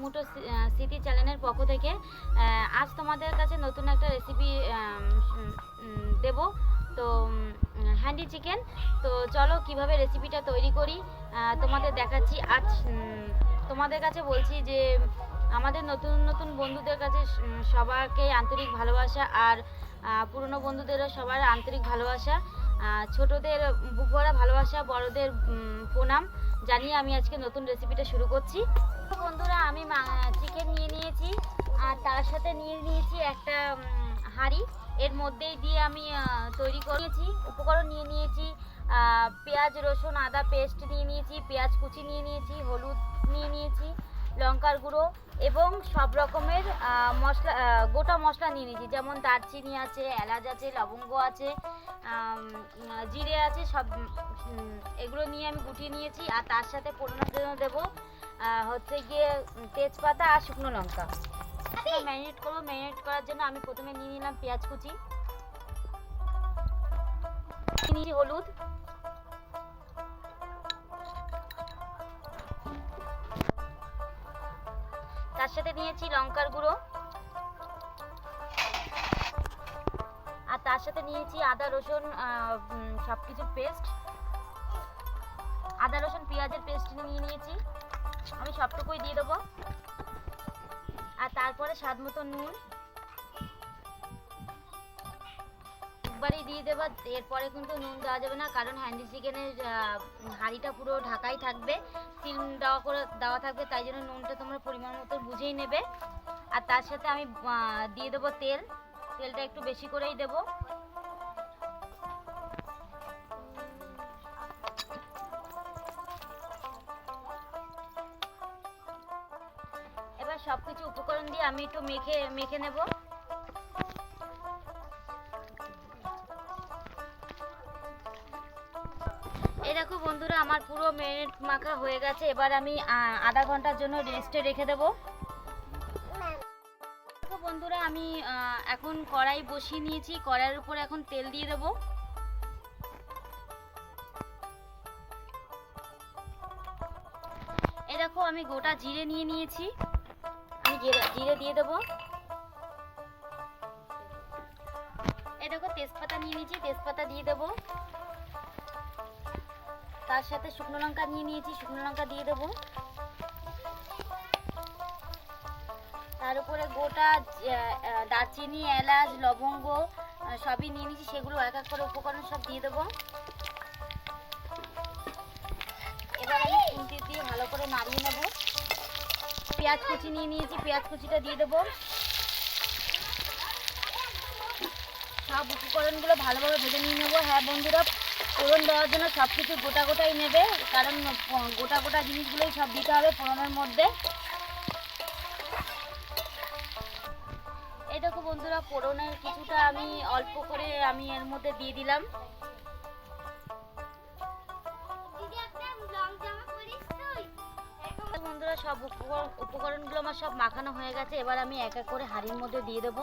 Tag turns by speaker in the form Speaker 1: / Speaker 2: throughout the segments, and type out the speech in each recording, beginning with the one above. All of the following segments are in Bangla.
Speaker 1: মুঠো স্মৃতি চ্যানেলের পক্ষ থেকে আজ তোমাদের কাছে নতুন একটা রেসিপি দেব। তো হ্যান্ডি চিকেন তো চলো কীভাবে রেসিপিটা তৈরি করি তোমাদের দেখাচ্ছি। আজ তোমাদের কাছে বলছি যে, আমাদের নতুন নতুন বন্ধুদের কাছে সবাইকে আন্তরিক ভালোবাসা আর পুরনো বন্ধুদেরও সবার আন্তরিক ভালোবাসা। ছোটদের বুক ভরা ভালোবাসা, বড়দের প্রণাম জানিয়ে আমি আজকে নতুন রেসিপিটা শুরু করছি। বন্ধুরা, আমি চিকেন নিয়ে নিয়েছি, আর তার সাথে নিয়ে নিয়েছি একটা হাঁড়ি। এর মধ্যেই দিয়ে আমি তৈরি করেছি, উপকরণ নিয়ে নিয়েছি পেঁয়াজ, রসুন, আদা, পেস্ট নিয়ে নিয়েছি, পেঁয়াজ কুচি নিয়ে নিয়েছি, হলুদ নিয়ে নিয়েছি, লঙ্কার গুঁড়ো এবং সব রকমের মশলা গোটা মশলা নিয়ে নিয়েছি। যেমন দারচিনি আছে এলাচ আছে লবঙ্গ আছে জিরে আছে সব এগুলো নিয়ে আমি গুটিয়ে নিয়েছি। আর তার সাথে পোড়ানোর জন্য দেবো হচ্ছে গিয়ে তেজপাতা আর শুকনো লঙ্কা। ম্যারিনেট করব। ম্যারিনেট করার জন্য আমি প্রথমে নিয়ে নিলাম পেঁয়াজ কুচি। নিয়েছি হলুদ। সাথে নিয়েছি লঙ্কার গুঁড়ো। আর তার সাথে নিয়েছি আদা, রসুন সব কিছুর পেস্ট। আদা, রসুন, পেঁয়াজের পেস্ট নিয়ে নিয়েছি। আমি সবটুকুই দিয়ে দেবো। আর তারপরে স্বাদ মতো নুন। একবারই দিয়ে দেবো, এরপরে কিন্তু নুন দেওয়া যাবে না, কারণ হ্যান্ডি চিকেনের হাঁড়িটা পুরো ঢাকাই থাকবে সিল দেওয়া করে, দেওয়া থাকবে, তাই জন্য নুনটা তোমরা পরিমাণ মতো বুঝেই নেবে। আর তার সাথে আমি দিয়ে দেবো তেল, তেলটা একটু বেশি করেই দেবো। এবার সব কিছু উপকরণ দিয়ে আমি একটু মেখে মেখে নেব। দেখো বন্ধুরা, আমার পুরো মেরিনেট মাখা হয়ে গেছে। এবার আমি আধা ঘণ্টার জন্য রেস্টে রেখে দেবো। বন্ধুরা, আমি এখন কড়াই বসিয়ে নিয়েছি। কড়াইয়ের উপর এখন তেল দিয়ে দেবো। এই দেখো, আমি গোটা জিরে নিয়ে নিয়েছি। আমি জিরে দিয়ে দেবো। এই দেখো, তেজপাতা নিয়ে নিয়েছি। তেজপাতা দিয়ে দেবো। তার সাথে শুকনো লঙ্কা নিয়ে নিয়েছি, শুকনো লঙ্কা দিয়ে দেবো। তার উপরে গোটা দারচিনি, এলাচ, লবঙ্গ সবই নিয়ে নিয়েছি, সেগুলো এক এক করে উপকরণ সব দিয়ে দেবো। এবার আমি দিয়ে ভালো করে নাড়িয়ে নেব। পেঁয়াজ কুচি নিয়ে নিয়েছি, পেঁয়াজ কুচিটা দিয়ে দেবো। সব উপকরণগুলো ভালোভাবে ভেজে নিয়ে নেব। হ্যাঁ বন্ধুরা ফোড়ন দেওয়ার জন্য সব কিছু গোটা গোটাই নেবে কারণ গোটা গোটা জিনিসগুলোই সব দিতে হবে ফোড়নের মধ্যে। এই দেখো বন্ধুরা ফোড়নের কিছুটা আমি অল্প করে আমি এর মধ্যে দিয়ে দিলাম। বন্ধুরা সব উপকরণ উপকরণগুলো আমার সব মাখানো হয়ে গেছে। এবার আমি এক এক করে হাঁড়ির মধ্যে দিয়ে দেবো।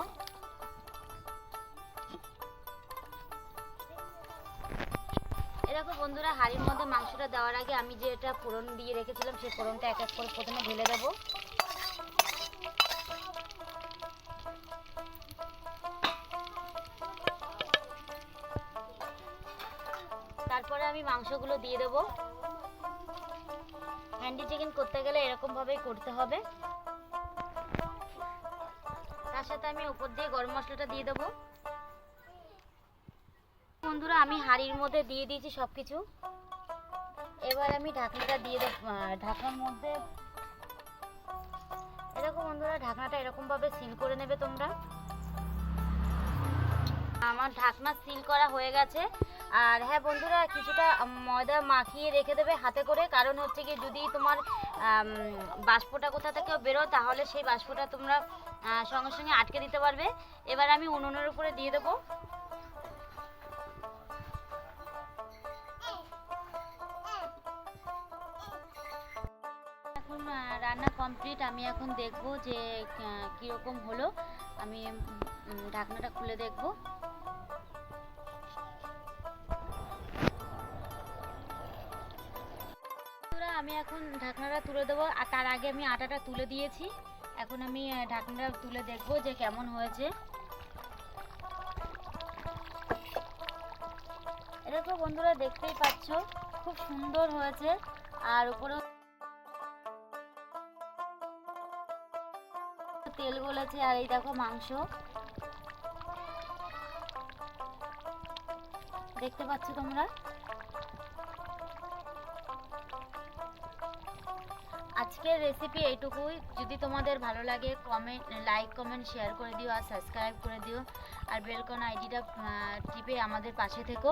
Speaker 1: দেখো বন্ধুরা, হাঁড়ির মধ্যে মাংসটা দেওয়ার আগে আমি যে এটা ফোড়ন দিয়ে রেখেছিলাম, সেই ফোড়নটা এক এক করে প্রথমে ঢেলে দেবো। তারপরে আমি মাংসগুলো দিয়ে দেবো। হ্যান্ডি চিকেন করতে গেলে এরকম ভাবেই করতে হবে। তার সাথে আমি উপর দিয়ে গরম মশলাটা দিয়ে দেবো। বন্ধুরা, আমি হাঁড়ির মধ্যে দিয়ে দিয়েছি সব কিছু এবার আমি ঢাকনাটা দিয়ে ঢাকনার মধ্যে। এরকম বন্ধুরা, ঢাকনাটা এরকম ভাবে সিল করে নেবে তোমরা। আমার ঢাকনা সিল করা হয়ে গেছে। আর হ্যাঁ বন্ধুরা, কিছুটা ময়দা মাখিয়ে রেখে দেবে হাতে করে। কারণ হচ্ছে কি, যদি তোমার বাষ্পটা কোথা থেকে বেরো তাহলে সেই বাষ্পটা তোমরা সঙ্গে সঙ্গে আটকে দিতে পারবে। এবার আমি উনুনের উপরে দিয়ে দেবো। এখন রান্না কমপ্লিট আমি এখন দেখব যে কীরকম হলো। আমি ঢাকনাটা খুলে দেখব। আমি এখন ঢাকনাটা তুলে দেবো, আর তার আগে আমি আটাটা তুলে দিয়েছি। এখন আমি ঢাকনাটা তুলে দেখব যে কেমন হয়েছে। তো বন্ধুরা, দেখতেই পাচ্ছ, খুব সুন্দর হয়েছে। আর উপরে তেল গলেছে আর এই দেখো মাংস। দেখতে পাচ্ছ তোমরা? আজকের রেসিপি এইটুকুই। যদি তোমাদের ভালো লাগে কমেন্ট লাইক কমেন্ট শেয়ার করে দিও আর সাবস্ক্রাইব করে দিও। আর বেলকন আইডিটা টিপে আমাদের পাশে থেকো।